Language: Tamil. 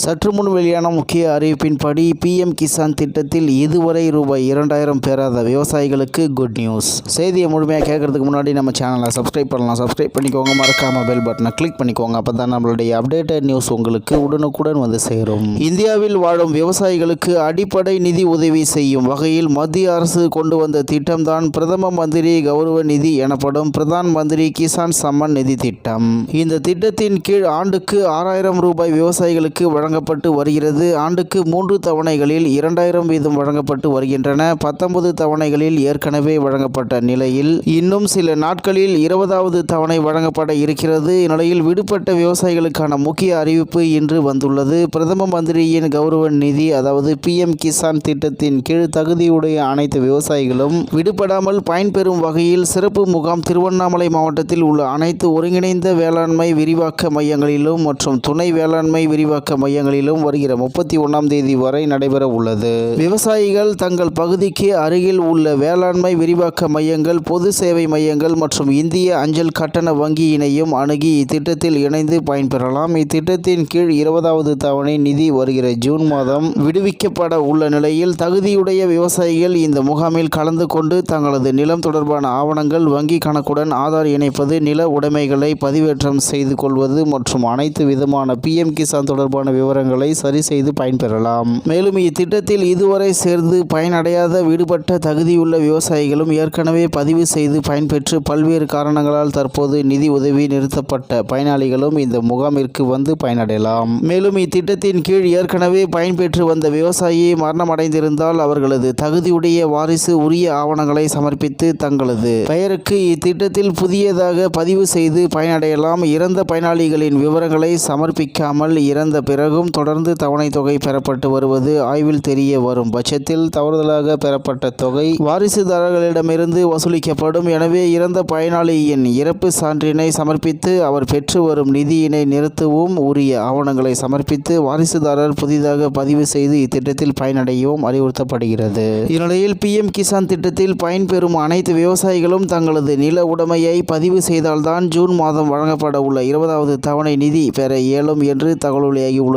சற்று முன் வெளியான முக்கிய அறிவிப்பின்படி பிஎம் கிசான் திட்டத்தில் இதுவரை ரூபாய் இரண்டாயிரம் பெறாத விவசாயிகளுக்கு குட் நியூஸ் செய்தியை முழுமையாக கேட்கறதுக்கு முன்னாடி நம்ம சேனலை சப்ஸ்கிரைப் பண்ணலாம். சப்ஸ்கிரைப் பண்ணிக்கோங்க. மறக்காம பெல் பட்டனை கிளிக் பண்ணிக்கோங்க. அப்போ தான் நம்மளுடைய அப்டேட்டட் நியூஸ் உங்களுக்கு உடனுக்குடன் வந்து சேரும். இந்தியாவில் வாழும் விவசாயிகளுக்கு அடிப்படை நிதி உதவி செய்யும் வகையில் மத்திய அரசு கொண்டு வந்த திட்டம்தான் பிரதம மந்திரி கௌரவ நிதி எனப்படும் பிரதான் மந்திரி கிசான் சம்மன் நிதி திட்டம். இந்த திட்டத்தின் கீழ் ஆண்டுக்கு ஆறாயிரம் ரூபாய் விவசாயிகளுக்கு வழங்கப்பட்டு வருகிறது. ஆண்டுக்கு மூன்று தவணைகளில் இரண்டாயிரம் வீதம் வழங்கப்பட்டு வருகின்றன. பத்தொன்பது தவணைகளில் ஏற்கனவே வழங்கப்பட்ட நிலையில் இன்னும் சில நாட்களில் இருபதாவது தவணை வழங்கப்பட இருக்கிறது. இந்நிலையில் விடுபட்ட விவசாயிகளுக்கான முக்கிய அறிவிப்பு இன்று வந்துள்ளது. பிரதம மந்திரியின் கௌரவ நிதி அதாவது பிஎம் கிசான் திட்டத்தின் கீழ் தகுதியுடைய அனைத்து விவசாயிகளும் விடுபடாமல் பயன்பெறும் வகையில் சிறப்பு முகாம் திருவண்ணாமலை மாவட்டத்தில் உள்ள அனைத்து ஒருங்கிணைந்த வேளாண்மை விரிவாக்க மையங்களிலும் மற்றும் துணை வேளாண்மை விரிவாக்க மையங்களிலும் வருகிற முப்பத்தி ஒன்றாம் தேதி வரை நடைபெற உள்ளது. விவசாயிகள் தங்கள் பகுதிக்கு அருகில் உள்ள வேளாண்மை விரிவாக்க மையங்கள் பொது சேவை மையங்கள் மற்றும் இந்திய அஞ்சல் கட்டண வங்கியினையும் அணுகி இத்திட்டத்தில் இணைந்து பயன்பெறலாம். இத்திட்டத்தின் கீழ் இருபதாவது தவணை நிதி வருகிற ஜூன் மாதம் விடுவிக்கப்பட உள்ள நிலையில் தகுதியுடைய விவசாயிகள் இந்த முகாமில் கலந்து கொண்டு தங்களது நிலம் தொடர்பான ஆவணங்கள் வங்கி கணக்குடன் ஆதார் இணைப்பது நில உடைமைகளை பதிவேற்றம் செய்து கொள்வது மற்றும் அனைத்து விதமான பிஎம் கிசான் தொடர்பான விவரங்களை சரி செய்து பயன்பெறலாம். மேலும் இத்திட்டத்தில் இதுவரை சேர்ந்து பயனடையாத விடுபட்ட தகுதியுள்ள விவசாயிகளும் ஏற்கனவே பதிவு செய்து பயன்பெற்று பல்வேறு காரணங்களால் தற்போது நிதி உதவி நிறுத்தப்பட்ட பயனாளிகளும் இந்த முகாமிற்கு வந்து பயனடையலாம். மேலும் இத்திட்டத்தின் கீழ் ஏற்கனவே பயன்பெற்று வந்த விவசாயி மரணமடைந்திருந்தால் அவர்களது தகுதியுடைய வாரிசு உரிய ஆவணங்களை சமர்ப்பித்து தங்களது பெயருக்கு இத்திட்டத்தில் புதியதாக பதிவு செய்து பயனடையலாம். இறந்த பயனாளிகளின் விவரங்களை சமர்ப்பிக்காமல் இறந்த பிறகும் தொடர்ந்து தவணை தொகை பெறப்பட்டு வருவது ஆய்வில் தெரிய வரும். பட்சத்தில் தவறுதலாக பெறப்பட்ட தொகை வாரிசுதாரர்களிடமிருந்து வசூலிக்கப்படும். எனவே இறந்த பயனாளியின் இறப்பு சான்றினை சமர்ப்பித்து அவர் பெற்று வரும் நிதியினை நிறுத்தவும் உரிய ஆவணங்களை சமர்ப்பித்து வாரிசுதாரர் புதிதாக பதிவு செய்து இத்திட்டத்தில் பயனடையவும் அறிவுறுத்தப்படுகிறது. இந்நிலையில் பிஎம் கிசான் திட்டத்தில் பயன்பெறும் அனைத்து விவசாயிகளும் தங்களது நில உடைமையை பதிவு செய்தால்தான் ஜூன் மாதம் வழங்கப்பட உள்ள இருபதாவது தவணை நிதி பெற இயலும் என்று தகவல் வெளியாகியுள்ளது